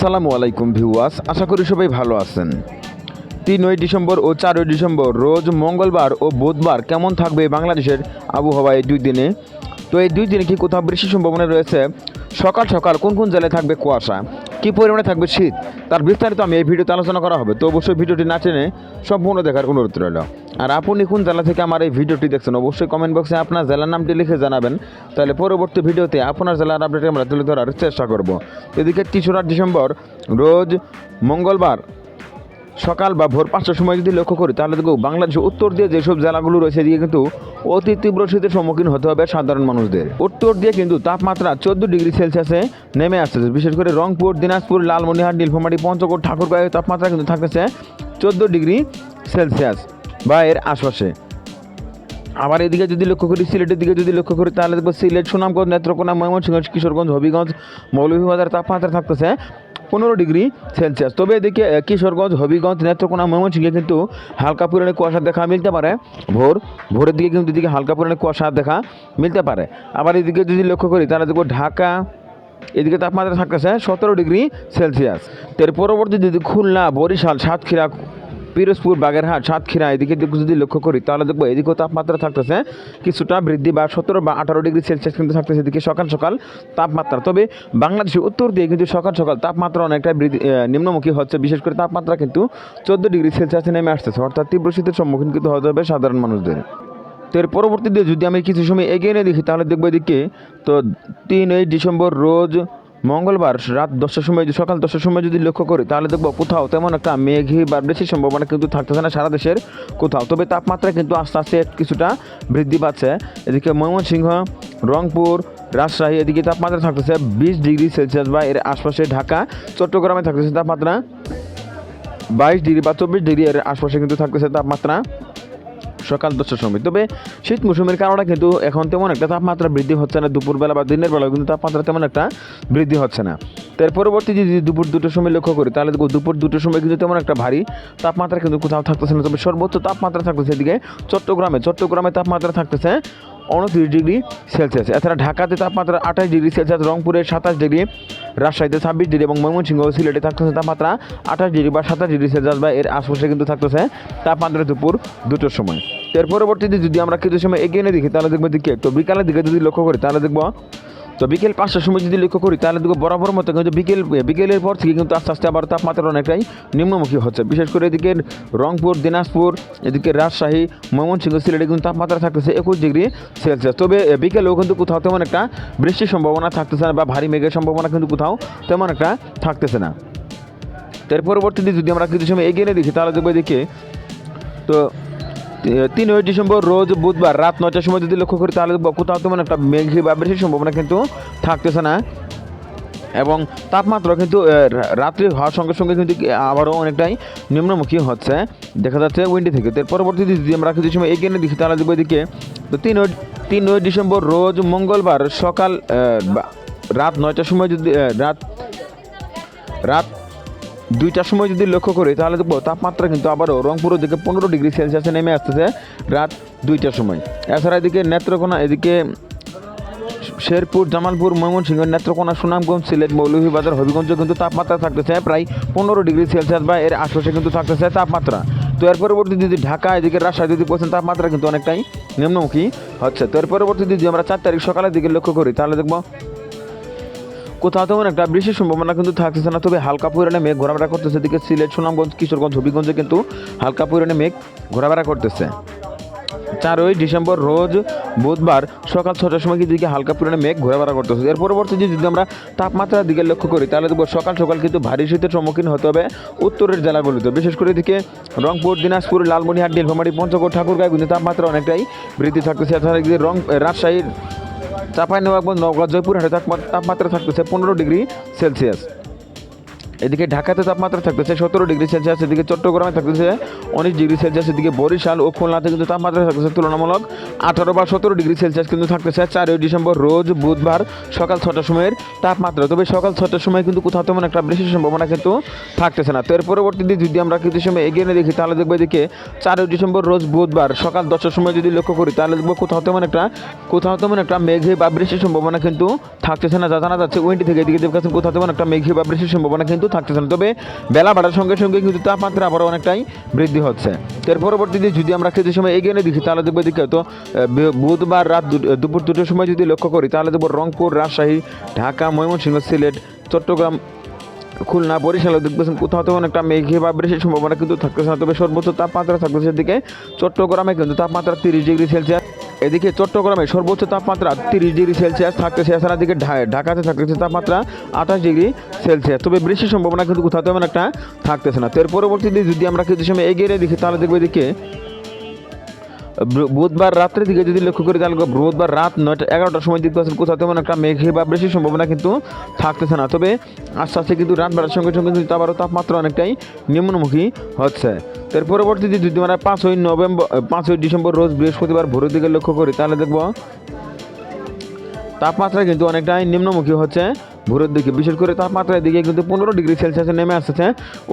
আসসালামু আলাইকুম ভিউয়ার্স, আশা করি সবাই ভালো আছেন। তিনই ডিসেম্বর ও চারই ডিসেম্বর, রোজ মঙ্গলবার ও বুধবার কেমন থাকবে বাংলাদেশের আবহাওয়া এই দুই দিনে? তো এই দুই দিনে কি কোথাও বৃষ্টির সম্ভাবনা রয়েছে? সকাল সকাল কোন কোন জেলায় থাকবে কুয়াশা? কী পরিমাণে থাকবে শীত? তার বিস্তারিত আমি এই ভিডিওতে আলোচনা করা হবে। তো অবশ্যই ভিডিওটি না চেনে সম্পূর্ণ দেখার অনুরোধ রইল। আর আপনি কোন জেলা থেকে আমার এই ভিডিওটি দেখছেন, অবশ্যই কমেন্ট বক্সে আপনার জেলার নামটি লিখে জানাবেন। তাহলে পরবর্তী ভিডিওতে আপনার জেলার আপডেট আমরা তুলে ধরার চেষ্টা করব। এদিকে তিসরা ডিসেম্বর, রোজ মঙ্গলবার সকাল বা ভোর পাঁচটার সময় যদি লক্ষ্য করি, তাহলে দেখো বাংলাদেশের উত্তর দিয়ে যেসব জেলাগুলো রয়েছে, এদিকে কিন্তু অতি তীব্র শীতের সম্মুখীন হতে হবে সাধারণ মানুষদের। উত্তর দিয়ে কিন্তু তাপমাত্রা চোদ্দ ডিগ্রি সেলসিয়াসে নেমে আসতেছে। বিশেষ করে রংপুর, দিনাজপুর, লালমনিরহাট, নীলফামারী, পঞ্চগড় ঠাকুরগাঁয়ের তাপমাত্রা কিন্তু থাকতেছে চোদ্দ ডিগ্রি সেলসিয়াস বা এর আশপাশে। আবার এদিকে যদি লক্ষ্য করি, সিলেটের দিকে যদি লক্ষ্য করি, তাহলে দেখব সিলেট, সুনামগঞ্জ, নেত্রকোনা, ময়মনসিংহ, কিশোরগঞ্জ, হবিগঞ্জ, মৌলভীবাজার তাপমাত্রা থাকতেছে পনেরো ডিগ্রি সেলসিয়াস। তবে এদিকে কিশোরগঞ্জ, হবিগঞ্জ, নেত্রকোনা, ময়মনসিংহে কিন্তু হালকা পরিমাণে কুয়াশা দেখা মিলতে পারে। ভোর, ভোরের দিকে কিন্তু এদিকে হালকা পরিমাণে কুয়াশা দেখা মিলতে পারে। আবার এদিকে যদি লক্ষ্য করি, তাহলে দেখব ঢাকা, এদিকে তাপমাত্রা থাকতেছে সতেরো ডিগ্রি সেলসিয়াস। এর পরবর্তী যদি খুলনা, বরিশাল, সাতক্ষীরা পিরোজপুর, বাগেরহাট, সাতক্ষীরা এদিকে দিকে যদি লক্ষ্য করি, তাহলে দেখব এদিকেও তাপমাত্রা থাকতেছে। কিছুটা বৃদ্ধি বা সতেরো বা আঠারো ডিগ্রি সেলসিয়াস কিন্তু থাকতেছে এদিকে সকাল সকাল তাপমাত্রা। তবে বাংলাদেশের উত্তর দিয়ে কিন্তু সকাল সকাল তাপমাত্রা অনেকটা বৃদ্ধি নিম্নমুখী হচ্ছে। বিশেষ করে তাপমাত্রা কিন্তু চোদ্দ ডিগ্রি সেলসিয়াসে নেমে আসতেছে। অর্থাৎ তীব্র শীতের সম্মুখীন কিন্তু হতে হবে সাধারণ মানুষদের। তো এর পরবর্তীতে যদি আমি কিছু সময় এগিয়ে নিয়ে দেখি, তাহলে দেখব এদিকে তো তিনই ডিসেম্বর রোজ মঙ্গলবার রাত দশটার সময় যদি সকাল দশটার সময় যদি লক্ষ্য করি, তাহলে দেখব কোথাও তেমন একটা মেঘি বা বেশি সম্ভাবনা কিন্তু থাকতেছে না সারা দেশের কোথাও। তবে তাপমাত্রা কিন্তু আস্তে আস্তে কিছুটা বৃদ্ধি পাচ্ছে। এদিকে ময়মনসিংহ, রংপুর, রাজশাহী এদিকে তাপমাত্রা থাকতেছে বিশ ডিগ্রি সেলসিয়াস বা এর আশপাশে ঢাকা, চট্টগ্রামে থাকতেছে তাপমাত্রা বাইশ ডিগ্রি বা চব্বিশ ডিগ্রি এর আশপাশে কিন্তু থাকতেছে তাপমাত্রা। সকাল দশটার সময়। তবে শীত মৌসুমের কারণে কিন্তু এখন তেমন একটা তাপমাত্রা বৃদ্ধি হচ্ছে না। দুপুরবেলা বা দিনের বেলা কিন্তু তাপমাত্রা তেমন একটা বৃদ্ধি হচ্ছে না। তার পরবর্তী যদি দুপুর দুটোর সময় লক্ষ্য করি, তাহলে দুপুর দুটোর সময় কিন্তু তেমন একটা ভারী তাপমাত্রা কিন্তু কোথাও থাকতেছে না। তবে সর্বোচ্চ তাপমাত্রা থাকতেছে এদিকে চট্টগ্রামে। চট্টগ্রামে তাপমাত্রা থাকতেছে উনত্রিশ ডিগ্রি সেলসিয়াস। এছাড়া ঢাকাতে তাপমাত্রা আঠাশ ডিগ্রি সেলসিয়াস, রংপুরে সাতাশ ডিগ্রি, রাজশাহীতে ছাব্বিশ ডিগ্রি এবং ময়মনসিংহ সিলেটে থাকতেছে তাপমাত্রা আঠাশ ডিগ্রি বা সাতাশ ডিগ্রি সেলসিয়াস বা এর আশপাশে কিন্তু থাকতেছে তাপমাত্রা দুপুর দুটোর সময়। এর পরবর্তীতে যদি আমরা কিছু সময় এগিয়ে নিয়ে দেখি, তাহলে দেখব দিকে তো বিকালের দিকে যদি লক্ষ্য করি, তাহলে দেখব তো বিকেল পাঁচটার সময় যদি লক্ষ্য করি, তাহলে দেখব বরাবর মতো কিন্তু বিকেল, বিকেলের পর থেকে কিন্তু আস্তে আস্তে আবার তাপমাত্রা অনেকটাই নিম্নমুখী হচ্ছে। বিশেষ করে এদিকে রংপুর, দিনাজপুর, এদিকে রাজশাহী, ময়মনসিংহ, সিলেটে কিন্তু তাপমাত্রা থাকতেছে একুশ ডিগ্রি সেলসিয়াস। তবে বিকেলেও কিন্তু কোথাও তেমন একটা বৃষ্টির সম্ভাবনা থাকতেছে না বা ভারী মেঘের সম্ভাবনা কিন্তু কোথাও তেমন একটা থাকতেছে না। তো এর পরবর্তীতে যদি আমরা কিছু সময় এগিয়ে দেখি, তাহলে দেখব এদিকে তো তিনই ডিসেম্বর রোজ বুধবার রাত নয়টার সময় যদি লক্ষ্য করি, তাহলে কোথাও তেমন একটা মেঘি বা বৃষ্টির সম্ভাবনা কিন্তু থাকতেছে না। এবং তাপমাত্রা কিন্তু রাত্রি হওয়ার সঙ্গে সঙ্গে কিন্তু আবারও অনেকটাই নিম্নমুখী হচ্ছে। দেখা যাচ্ছে উইন্ডি থেকে। এর পরবর্তীতে যদি আমরা কিছু সময় এগিয়ে দেখি, তাহলে দেখব এদিকে, তো তিন তিনই ডিসেম্বর রোজ মঙ্গলবার সকাল রাত নয়টার সময় যদি রাত রাত দুইটার সময় যদি লক্ষ্য করি, তাহলে দেখব তাপমাত্রা কিন্তু আবারও রংপুরের দিকে পনেরো ডিগ্রি সেলসিয়াসে নেমে আসতেছে রাত দুইটার সময়। এছাড়া এদিকে নেত্রকোনা, এদিকে শেরপুর, জামালপুর, ময়মনসিংহ, নেত্রকোনা, সুনামগঞ্জ, সিলেট, মৌলভীবাজার হবিগঞ্জে কিন্তু তাপমাত্রা থাকতেছে প্রায় পনেরো ডিগ্রি সেলসিয়াস বা এর আশপাশে কিন্তু থাকতেছে তাপমাত্রা। তো এর পরবর্তী যদি ঢাকা, এদিকে রাজশাহী, যদি পৌঁছেন তাপমাত্রা কিন্তু অনেকটাই নিম্নমুখী হচ্ছে। তো এর পরবর্তী যদি আমরা চার তারিখ সকালের দিকে লক্ষ্য করি, তাহলে দেখব কোথাও তেমন একটা বৃষ্টির সম্ভাবনা কিন্তু থাকতেছে না, তবে হালকা পরিমাণে মেঘ ঘোরাফেরা করতেছে। এদিকে সিলেট, সুনামগঞ্জ, কিশোরগঞ্জ, হবিগঞ্জে কিন্তু হালকা পরিমাণে মেঘ ঘোরাফেরা করতেছে। চারই ডিসেম্বর রোজ বুধবার সকাল ছটার সময় কিন্তু হালকা পরিমাণে মেঘ ঘোরাফেরা করতেছে। এর পরবর্তীতে যদি আমরা তাপমাত্রার দিকে লক্ষ্য করি, তাহলে দেখব সকাল সকাল কিন্তু ভারী শীতের সম্মুখীন হতে হবে উত্তরের জেলাগুলিতে বিশেষ করে এদিকে রংপুর, দিনাজপুর লালমনিরহাট নীলফামারী, পঞ্চগড় ঠাকুরগাঁও কিন্তু তাপমাত্রা অনেকটাই বৃদ্ধি থাকতেছে। রং রাজশাহীর চাপাই নবাবগঞ্জ জয়পুরহাটে হাটে তাপমাত্রা থাকতেছে পনেরো ডিগ্রি সেলসিয়াস। এদিকে ঢাকাতে তাপমাত্রা থাকতেছে সতেরো ডিগ্রি সেলসিয়াস, এদিকে চট্টগ্রামে থাকতেছে উনিশ ডিগ্রি সেলসিয়াস, এদিকে বরিশাল ও খুলনাতে কিন্তু তাপমাত্রা থাকতেছে তুলনামূলক আঠারো বা সতেরো ডিগ্রি সেলসিয়াস কিন্তু থাকতেছে। চারই ডিসেম্বর রোজ বুধবার সকাল ছটার সময়ের তাপমাত্রা, তবে সকাল ছটার সময় কিন্তু কোথাও তেমন একটা বৃষ্টির সম্ভাবনা কিন্তু থাকতেছে না। তো এর পরবর্তীতে যদি আমরা কিছু সময় এগিয়ে নিয়ে দেখি, তাহলে দেখব এদিকে চারই ডিসেম্বর রোজ বুধবার সকাল দশটার সময় যদি লক্ষ্য করি, তাহলে দেখব কোথাও তেমন একটা, কোথাও তেমন একটা মেঘে বা বৃষ্টির সম্ভাবনা কিন্তু থাকতেছে না। যা জানা যাচ্ছে, উইন্ডি থেকে এদিকে দেখছেন কোথাও তেমন একটা মেঘে বা বৃষ্টির সম্ভাবনা কিন্তু থাকতেছে না। তবে বেলা বাড়ার সঙ্গে সঙ্গে কিন্তু তাপমাত্রা আবার অনেকটাই বৃদ্ধি হচ্ছে। এর পরবর্তীতে যদি আমরা কিছু সময় এগিয়ে নিয়ে দেখি, তাহলে দেখব এদিকে তো বুধবার রাত দুপুর দুটোর সময় যদি লক্ষ্য করি, তাহলে দেখব রংপুর, রাজশাহী, ঢাকা, ময়মনসিংহ, সিলেট, চট্টগ্রাম, খুলনা, বরিশালে দেখতেছেন কোথাও তেমন একটা মেঘে বা বৃষ্টির সম্ভাবনা কিন্তু থাকতেছে না। তবে সর্বোচ্চ তাপমাত্রা থাকতেছে এদিকে চট্টগ্রামে কিন্তু তাপমাত্রা তিরিশ ডিগ্রি সেলসিয়াস। এদিকে চট্টগ্রামে সর্বোচ্চ তাপমাত্রা তিরিশ ডিগ্রি সেলসিয়াস থাকতেছে। এছাড়া দিকে ঢাকাতে থাকতেছে তাপমাত্রা আঠাশ ডিগ্রি সেলসিয়াস। তবে বৃষ্টির সম্ভাবনা কিন্তু কোথাও তেমন একটা থাকতেছে না। তো এর পরবর্তীতে যদি আমরা কিছু সময় এগিয়ে দেখি তাহলে দেখব এদিকে বুধবার রাত্রের দিকে যদি লক্ষ্য করি তাহলে বুধবার রাত নয়টা এগারোটার সময় দেখতে পাচ্ছেন কোথাও তেমন একটা মেঘে বা বেশি সম্ভাবনা কিন্তু থাকতেছে না। তবে আস্তে আস্তে কিন্তু রাত বাড়ার সঙ্গে সঙ্গে কিন্তু আবারও তাপমাত্রা অনেকটাই নিম্নমুখী হচ্ছে। এর পরবর্তীতে যদি আমরা পাঁচই নভেম্বর পাঁচই ডিসেম্বর রোজ বৃহস্পতিবার ভোরের দিকে লক্ষ্য করি, তাহলে দেখব তাপমাত্রা কিন্তু অনেকটাই নিম্নমুখী হচ্ছে। ভোরের দিকে, বিশেষ করে তাপমাত্রার দিকে কিন্তু পনেরো ডিগ্রি সেলসিয়াসে নেমে আসছে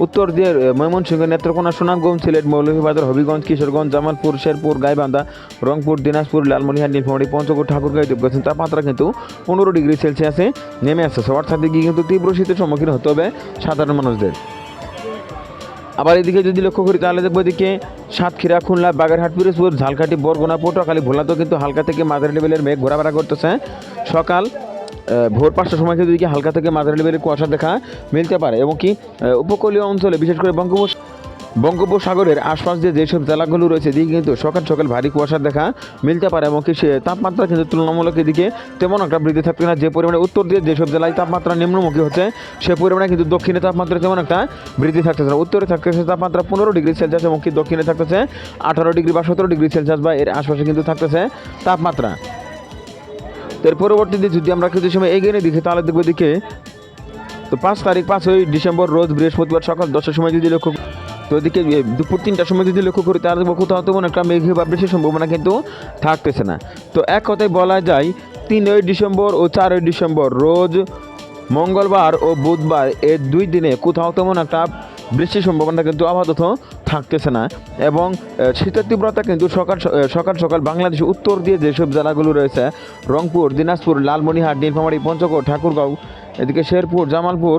উত্তর দিয়ে ময়মনসিংহ, নেত্রকোনা, সুনামগঞ্জ, সিলেট, মৌলভীবাজার, হবিগঞ্জ, কিশোরগঞ্জ, জামালপুর, শেরপুর, গাইবান্ধা, রংপুর, দিনাজপুর লালমনিরহাট নীলফামারী, পঞ্চগড়, ঠাকুরগাঁও দেবগেছেন তাপমাত্রা কিন্তু পনেরো ডিগ্রি সেলসিয়াসে নেমে আসছে অর্থাৎ দিকে কিন্তু তীব্র শীতের সম্মুখীন হতে হবে সাধারণ মানুষদের। আবার এদিকে যদি লক্ষ্য করি তাহলে দেখব এদিকে সাতক্ষীরা, খুলনা, বাগেরহাট, পিরোজপুর, ঝালকাঠি, বরগুনা, পটুয়াখালী ভোলাতেও কিন্তু হালকা থেকে মাঝারি লেভেলের মেঘ ঘোরাফেরা করতেছে। সকাল ভোর পাঁচটার সময় এদিকে হালকা থেকে মাঝারি লেভেলের কুয়াশা দেখা মিলতে পারে এবং কি উপকূলীয় অঞ্চলে, বিশেষ করে বঙ্গোপস, বঙ্গোপসাগরের আশপাশ দিয়ে যেসব জেলাগুলো রয়েছে, এদিকে কিন্তু সকাল সকাল ভারী কুয়াশা দেখা মিলতে পারে এবং সে তাপমাত্রা কিন্তু তুলনামূলক এদিকে তেমন একটা বৃদ্ধি থাকবে না। যে পরিমাণে উত্তর দিয়ে যেসব জেলায় তাপমাত্রা নিম্নমুখী হচ্ছে, সে পরিমাণে কিন্তু দক্ষিণে তাপমাত্রা তেমন একটা বৃদ্ধি থাকতেছে না। উত্তরে থাকতেছে তাপমাত্রা পনেরো ডিগ্রি সেলসিয়াস এবং কি দক্ষিণে থাকতেছে আঠারো ডিগ্রি বা সতেরো ডিগ্রি সেলসিয়াস বা এর আশপাশে কিন্তু থাকতেছে তাপমাত্রা। এর পরবর্তীতে যদি আমরা কিছু সময় এগিয়ে নিয়ে দেখি, তাহলে দেখব দিকে তো পাঁচ তারিখ, পাঁচই ডিসেম্বর রোজ বৃহস্পতিবার সকাল দশটার সময় যদি লক্ষ্য তো এদিকে দুপুর তিনটার সময় যদি লক্ষ্য করি, তাহলে দেখব কোথাও তেমন একটা মেঘে বা বৃষ্টির সম্ভাবনা কিন্তু থাকতেছে না। তো এক কথায় বলা যায়, তিনই ডিসেম্বর ও চারই ডিসেম্বর রোজ মঙ্গলবার ও বুধবার এর দুই দিনে কোথাও তেমন একটা বৃষ্টির সম্ভাবনা কিন্তু আপাতত থাকতেছে না। এবং শীতের তীব্রতা কিন্তু সকাল সকাল সকাল বাংলাদেশের উত্তর দিয়ে যেসব জেলাগুলো রয়েছে, রংপুর, দিনাজপুর, লালমনিহাট, নীলফামারী, পঞ্চগড়, ঠাকুরগাঁও, এদিকে শেরপুর, জামালপুর,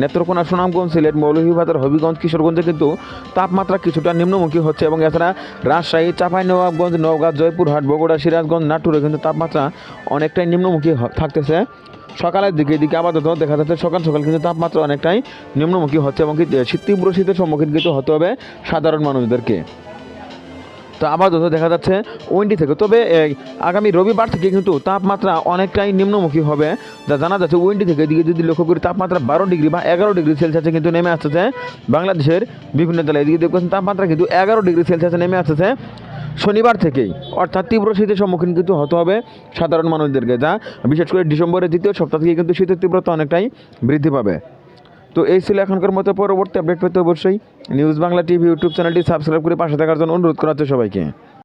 নেত্রকোনা, সুনামগঞ্জ, সিলেট, মৌলভীবাজার, হবিগঞ্জ, কিশোরগঞ্জে কিন্তু তাপমাত্রা কিছুটা নিম্নমুখী হচ্ছে এবং এছাড়া রাজশাহী, চাঁপাইনবাবগঞ্জ, নওগাঁ, জয়পুরহাট, বগুড়া, সিরাজগঞ্জ, নাটোরে কিন্তু তাপমাত্রা অনেকটাই নিম্নমুখী থাকতেছে। সকালের দিকে এদিকে আপাতত দেখা যাচ্ছে সকাল সকাল কিন্তু তাপমাত্রা অনেকটাই নিম্নমুখী হচ্ছে এবং শীত তীব্র শীতের সম্মুখীন কিন্তু হতে হবে সাধারণ মানুষদেরকে। তো আপাতত দেখা যাচ্ছে উইন্ডি থেকে, তবে আগামী রবিবার থেকে কিন্তু তাপমাত্রা অনেকটাই নিম্নমুখী হবে। যা জানা যাচ্ছে উইন্ডি থেকে এদিকে যদি লক্ষ্য করি তাপমাত্রা বারো ডিগ্রি বা এগারো ডিগ্রি সেলসিয়াসে কিন্তু নেমে আসতেছে। বাংলাদেশের বিভিন্ন জেলায় এদিকে দেখবেন তাপমাত্রা কিন্তু এগারো ডিগ্রি সেলসিয়াসে নেমে আসতেছে। শনিবার থেকেই, অর্থাৎ তীব্র শীতের সম্মুখীন কিন্তু হতে হবে সাধারণ মানুষদেরকে, যা বিশেষ করে ডিসেম্বরের দ্বিতীয় সপ্তাহ থেকে কিন্তু শীতের তীব্রতা অনেকটাই বৃদ্ধি পাবে। তো এই ছিল এখনকার মতো পরবর্তী আপডেট পেতে অবশ্যই নিউজ বাংলা টিভি ইউটিউব চ্যানেলটি সাবস্ক্রাইব করে পাশে থাকার জন্য অনুরোধ করা হচ্ছে সবাইকে।